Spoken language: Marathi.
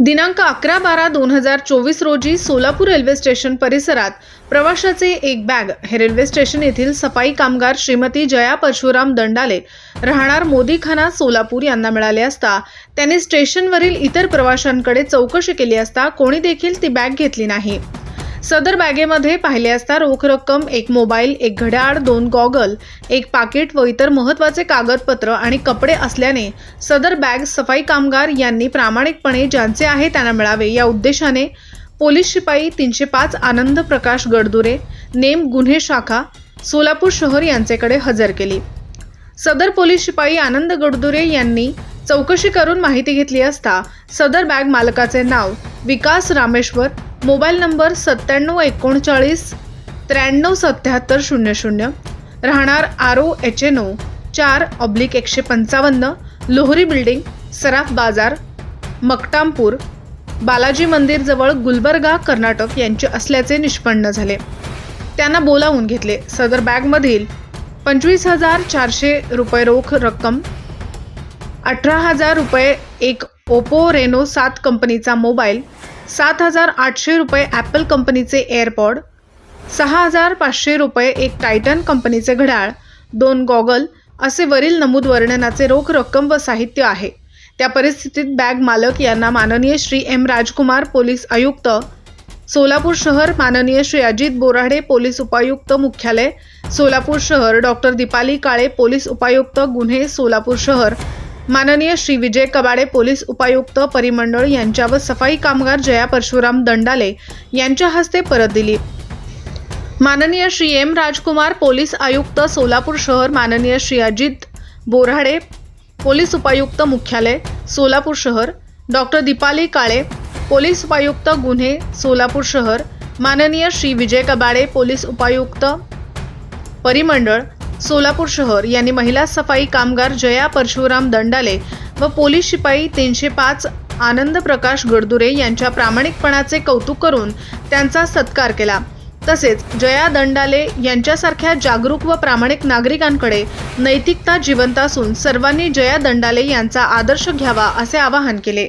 दिनांक अकरा बारा दोन हजार चोवीस रोजी सोलापूर रेल्वे स्टेशन परिसरात प्रवाशाचे एक बॅग. हे रेल्वे स्टेशन येथील सफाई कामगार श्रीमती जया परशुराम दंडाले राहणार मोदीखाना सोलापूर यांना मिळाले असता त्यांनी स्टेशनवरील इतर प्रवाशांकडे चौकशी केली असता कोणी देखील ती बॅग घेतली नाही. सदर बॅगेमध्ये पाहिले असता रोख रक्कम एक मोबाईल एक घड्याळ दोन गॉगल एक पाकिट व इतर महत्त्वाचे कागदपत्र आणि कपडे असल्याने सदर बॅग सफाई कामगार यांनी प्रामाणिकपणे ज्यांचे आहे त्यांना मिळावे या उद्देशाने पोलीस शिपाई तीनशे पाच आनंद प्रकाश गडदुरे नेम गुन्हे शाखा सोलापूर शहर यांचेकडे हजर केली. सदर पोलीस शिपाई आनंद गडदुरे यांनी चौकशी करून माहिती घेतली असता सदर बॅग मालकाचे नाव विकास रामेश्वर मोबाईल नंबर सत्त्याण्णव एकोणचाळीस त्र्याण्णव सत्याहत्तर शून्य शून्य. राहणार R O H N O चार ऑब्लिक एकशे पंचावन्न. लोहरी बिल्डिंग सराफ बाजार मकटामपूर. बालाजी मंदिरजवळ गुलबर्गा कर्नाटक यांचे असल्याचे निष्पन्न झाले. त्यांना बोलावून घेतले. सदर बॅगमधील पंचवीस हजार चारशे रुपये रोख रक्कम अठरा हजार रुपये एक ओपो रेनो सात कंपनीचा मोबाईल सात हजार आठशे रुपये ॲपल कंपनीचे एअरपॉड सहा हजार पाचशे रुपये एक टायटन कंपनीचे घड्याळ दोन गॉगल असे वरील नमूद वर्णनाचे रोख रक्कम व साहित्य आहे. त्या परिस्थितीत बॅग मालक यांना माननीय श्री एम राजकुमार पोलीस आयुक्त सोलापूर शहर माननीय श्री अजित बोराडे पोलीस उपायुक्त मुख्यालय सोलापूर शहर डॉक्टर दीपाली काळे पोलीस उपायुक्त गुन्हे सोलापूर शहर माननीय श्री विजय कबाडे पोलीस उपायुक्त परिमंडळ यांच्या व सफाई कामगार जया परशुराम दंडाले यांच्या हस्ते परत दिली. माननीय श्री एम राजकुमार पोलीस आयुक्त सोलापूर शहर माननीय श्री अजित बोराडे पोलीस उपायुक्त मुख्यालय सोलापूर शहर डॉक्टर दीपाली काळे पोलीस उपायुक्त गुन्हे सोलापूर शहर माननीय श्री विजय कबाडे पोलीस उपायुक्त परिमंडळ सोलापूर शहर. यांनी महिला सफाई कामगार जया परशुराम दंडाले व पोलीस शिपाई तीनशे पाच आनंद प्रकाश गडदुरे यांच्या प्रामाणिकपणाचे कौतुक करून त्यांचा सत्कार केला. तसेच जया दंडाले यांच्यासारख्या जागरूक व प्रामाणिक नागरिकांकडे नैतिकता जिवंत असून सर्वांनी जया दंडाले यांचा आदर्श घ्यावा असे आवाहन केले.